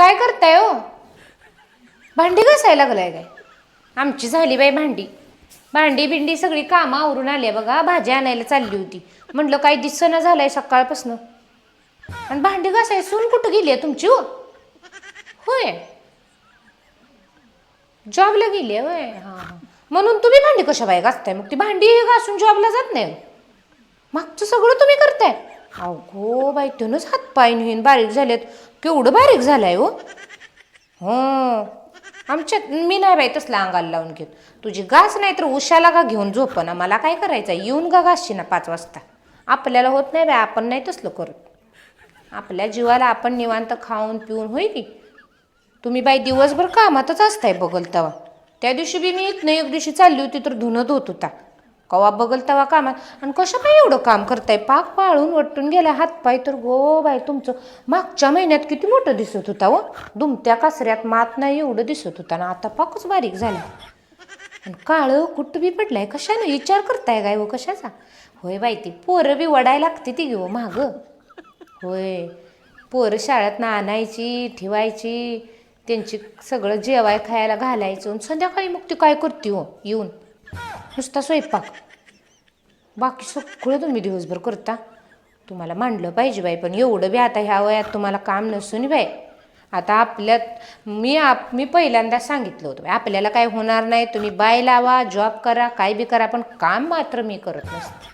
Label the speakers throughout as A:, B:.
A: काय करताय हो? भांडी घासायला लागलाय काय? आमची झाली बाई भांडी. भांडी बिंडी सगळी कामं आवरून आली बघा भाजी आणायला चालली होती. म्हटलं काय दिसना झालंय सकाळपासून. आणि भांडी घासाय सून कुठं गेली आहे तुमची हो? होय. जॉबला गेली आहे होय. हां हां. म्हणून तुम्ही भांडी कशा बाई घासताय? मग ती भांडी घासून जॉबला जात नाही हो. मागचं सगळं तुम्ही करताय. अहो बाई हात हातपाय नेहून बारीक झालेत. केवढं बारीक झालाय हो. हो. आमच्यात मी नाही बाई तसला अंगाला लावून घेत. तुझी घास नाही तर उशाला का घेऊन झोपना मला काय करायचं येऊन का घासची ना पाच वाजता. आपल्याला होत नाही बाई आपण नाही तसलं करत. आपल्या जीवाला आपण निवांत खाऊन पिऊन होई की? तुम्ही बाई दिवसभर कामातच असताय बघल तवा त्या दिवशी बी मी इथनं एक दिवशी चालली होती तर धुणं धुत होता. कवा बघल तवा कामात. आणि कसं काय एवढं काम करताय? पाक पाळून वटून गेला हातपाय तर गो बाय तुमचं. मागच्या महिन्यात किती मोठं दिसत होता हो? दुमत्या कासऱ्यात मात नाही एवढं दिसत होता. ना आता पाकच बारीक झाला. आणि काळं कुठं बी पडलाय? कशानं? विचार करताय काय हो कशाचा? होय बाई ती पोरं बी वडायला लागते ती घेऊ हो मागं. होय. पोरं शाळेत आणायची ठेवायची त्यांची सगळं जेवाय खायला घालायचं. आणि संध्याकाळी मग ती काय करते हो? येऊन. नुसता स्वयंपाक. बाकी सगळं तुम्ही दिवसभर करता. तुम्हाला मांडलं पाहिजे बाई पण एवढं बी आता ह्या वयात तुम्हाला काम नसून बाई. आता आपल्यात मी आप मी पहिल्यांदा सांगितलं होतं बाई, आपल्याला काय होणार नाही तुम्ही बाय लावा जॉब करा काय बी करा पण काम मात्र मी करत नसते.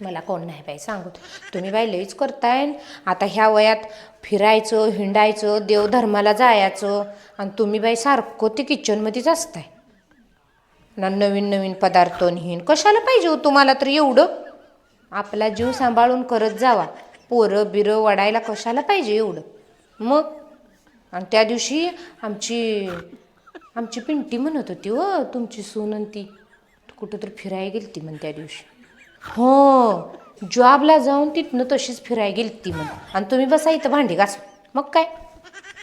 A: मला कोण नाही बाई सांगू तुम्ही बाई लईच करताय. आता ह्या वयात फिरायचं हिंडायचं देवधर्माला जायचं आणि तुम्ही बाई सारखं ते किचनमध्येच असताय. ना नवीन नवीन पदार्थ नेहीन कशाला पाहिजे हो तुम्हाला तर एवढं? आपला जीव सांभाळून करत जावा. पोरं बिरं वडायला कशाला पाहिजे एवढं? मग? आणि त्या दिवशी आमची आमची पिंटी म्हणत होती हो तुमची सून ती. कुठं तर फिरायला गेली ती म्हण त्या दिवशी. हो जॉबला जाऊन तिथनं तशीच फिरायला गेली ती म्हण. आणि तुम्ही बसा इथं भांडी घास. मग काय?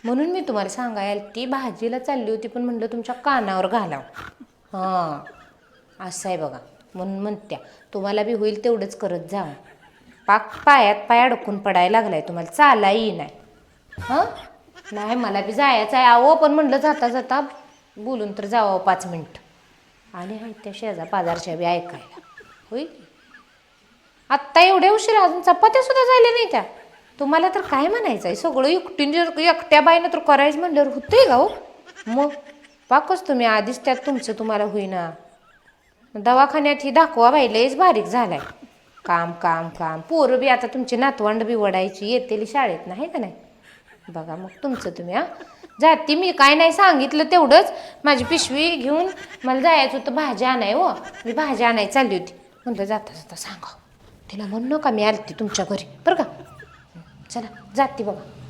A: म्हणून मी तुम्हाला सांगायला ती भाजीला चालली होती पण म्हणलं तुमच्या कानावर घालावं. हां. असं आहे बघा. म्हणून म्हणत्या तुम्हाला बी होईल तेवढंच करत जा. पाक पायात पाय अडकून पडायला लागलाय तुम्हाला. चालाही नाही. हां? नाही मला बी जायचं आहे. अहो पण म्हणलं जाता जाता बोलून तर जावं पाच मिनटं. आणि हाय त्या शेजा पाजारच्या बी ऐकायला. होईल आत्ता एवढ्या उशीर अजून चपात्या सुद्धा झाल्या नाही त्या. तुम्हाला तर काय म्हणायचं आहे सगळं एकटीने जर एकट्या बाईनं तर करायचं म्हणल्यावर होतंय का हो? मग? पाकच तुम्ही आधीच त्यात तुमचं तुम्हाला होईना. दवाखान्यात ही दाखवा बाई लयच बारीक झालाय. काम काम काम. पोरं बी आता तुमची नातवंड बी वडायची येतेली शाळेत नाही का नाही? बघा मग तुमचं तुम्ही हा. जाती मी काय नाही सांगितलं तेवढंच. माझी पिशवी घेऊन मला जायचं होतं भाजी आणाय हो. मी भाजी आणाय चालली होती. म्हणलं जाता जाता सांगा तिला म्हणू नका मी आलती तुमच्या घरी. बरं का? चला जाते बघा